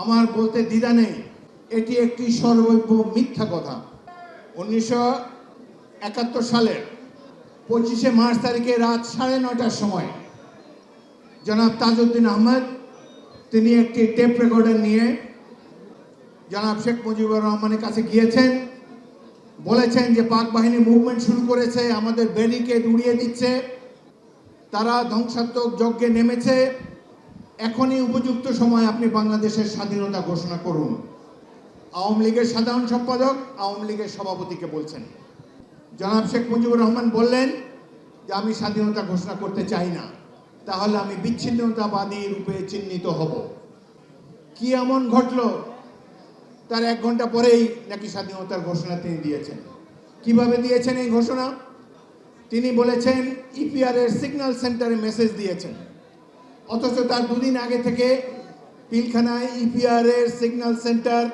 আমার বলতে দ্বিধা নেই। এটি একটি সর্বৈব মিথ্যা কথা। উনিশশো একাত্তর সালের পঁচিশে মার্চ তারিখে রাত সাড়ে নটার সময় জনাব তাজউদ্দিন আহমেদ, তিনি একটি টেপ রেকর্ডার নিয়ে জনাব শেখ মুজিবুর রহমানের কাছে গিয়েছেন। বলেছেন যে পাক বাহিনী মুভমেন্ট শুরু করেছে, আমাদের ব্যারিকেড উড়িয়ে দিচ্ছে, তারা ধ্বংসাত্মক যজ্ঞে নেমেছে। এখনই উপযুক্ত সময় আপনি বাংলাদেশের স্বাধীনতা ঘোষণা করুন। আওয়ামী লীগের সাধারণ সম্পাদক, আওয়ামী লীগের সভাপতিকে বলছেন। জনাব শেখ মুজিবুর রহমান বললেন যে, আমি স্বাধীনতা ঘোষণা করতে চাই না। তাহলে আমি বিচ্ছিন্নতাবাদী রূপে চিহ্নিত হব। কি এমন ঘটলো? তার এক ঘণ্টা পরেই নাকি স্বাধীনতার ঘোষণা তিনি দিয়েছেন। কীভাবে দিয়েছেন এই ঘোষণা? তিনি বলেছেন ইপিআর এর সিগন্যাল সেন্টারে মেসেজ দিয়েছেন। অথচ তার দুদিন আগে থেকে পিলখানায় ইপিআর এর সিগন্যাল সেন্টার,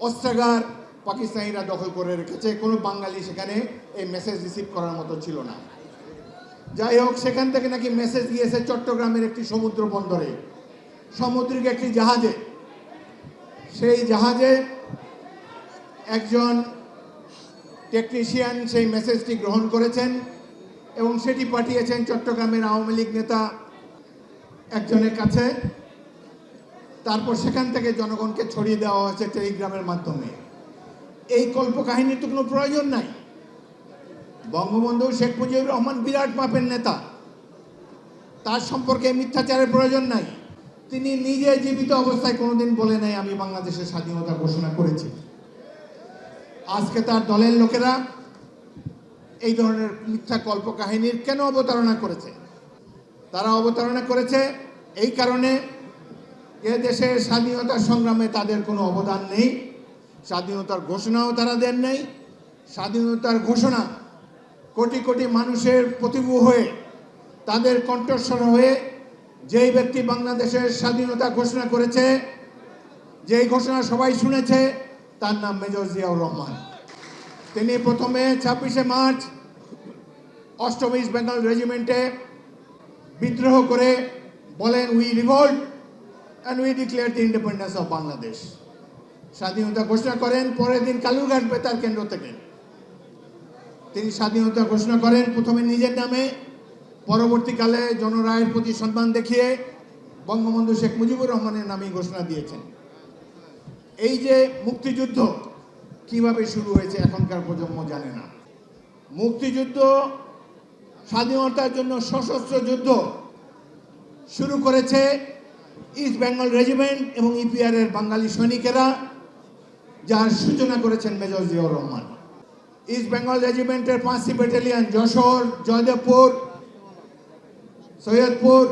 অস্ত্রাগার পাকিস্তানিরা দখল করে রেখেছে। কোনো বাঙালি সেখানে এই মেসেজ রিসিভ করার মতো ছিল না। যাই হোক, সেখান থেকে নাকি মেসেজ গিয়েছে চট্টগ্রামের একটি সমুদ্র বন্দরে। সামুদ্রিক একটি জাহাজে। সেই জাহাজে একজন টেকনিশিয়ান সেই মেসেজটি গ্রহণ করেছেন এবং সেটি পাঠিয়েছেন চট্টগ্রামের আওয়ামী লীগ নেতা একজনের কাছে। তারপর সেখান থেকে জনগণকে ছড়িয়ে দেওয়া হয়েছে টেলিগ্রামের মাধ্যমে। এই কল্পকাহিনীর তো কোনো প্রয়োজন নাই। বঙ্গবন্ধু শেখ মুজিবুর রহমান বিরাট মাপের নেতা। তার সম্পর্কে মিথ্যাচারের প্রয়োজন নাই। তিনি নিজে জীবিত অবস্থায় কোনোদিন বলে নাই, আমি বাংলাদেশের স্বাধীনতা ঘোষণা করেছি। আজকে তার দলের লোকেরা এই ধরনের মিথ্যা কল্পকাহিনীর কেন অবতারণা করেছে? তারা অবতারণা করেছে। এই কারণে এ দেশের স্বাধীনতার সংগ্রামে তাদের কোনো অবদান নেই। স্বাধীনতার ঘোষণাও তারা দেন নেই। স্বাধীনতার ঘোষণা কোটি কোটি মানুষের প্রতিভূ হয়ে, তাদের কণ্ঠস্বর হয়ে যেই ব্যক্তি বাংলাদেশের স্বাধীনতা ঘোষণা করেছে, যেই ঘোষণা সবাই শুনেছে, তার নাম মেজর জিয়াউর রহমান। তিনি প্রথমে ছাব্বিশে মার্চ ইস্ট বেঙ্গল রেজিমেন্টে বিদ্রোহ করে বলেন we revolt and we declare the independence of Bangladesh স্বাধীনতা ঘোষণা করেন, পরের দিন কালুরঘাট বেতার কেন্দ্র থেকে। তিনি স্বাধীনতা ঘোষণা করেন, প্রথমে নিজের নামে, পরবর্তীকালে জনরায়ের প্রতি সম্মান দেখিয়ে বঙ্গবন্ধু শেখ মুজিবুর রহমানের নামে ঘোষণা দিয়েছেন। এই যে মুক্তিযুদ্ধ কীভাবে শুরু হয়েছে এখনকার প্রজন্ম জানে না। মুক্তিযুদ্ধ স্বাধীনতার জন্য সশস্ত্র যুদ্ধ শুরু করেছে ইস্ট বেঙ্গল রেজিমেন্ট এবং ইপিআর এর বাঙালি সৈনিকেরা, যার সূচনা করেছেন মেজর জিয়াউর রহমান। ইস্ট বেঙ্গল রেজিমেন্টের পাঁচটি ব্যাটালিয়ন যশোর, জয়দেবপুর, সৈয়দপুর,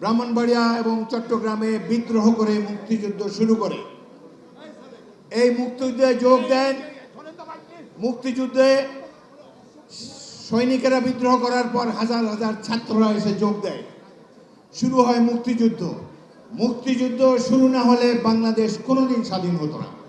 ব্রাহ্মণবাড়িয়া এবং চট্টগ্রামে বিদ্রোহ করে মুক্তিযুদ্ধ শুরু করে। এই মুক্তিযুদ্ধে যোগ দেন, মুক্তিযুদ্ধে সৈনিকেরা বিদ্রোহ করার পর হাজার হাজার ছাত্ররা এসে যোগ দেয়। শুরু হয় মুক্তিযুদ্ধ। মুক্তিযুদ্ধ শুরু না হলে বাংলাদেশ কোনোদিন স্বাধীন হতো না।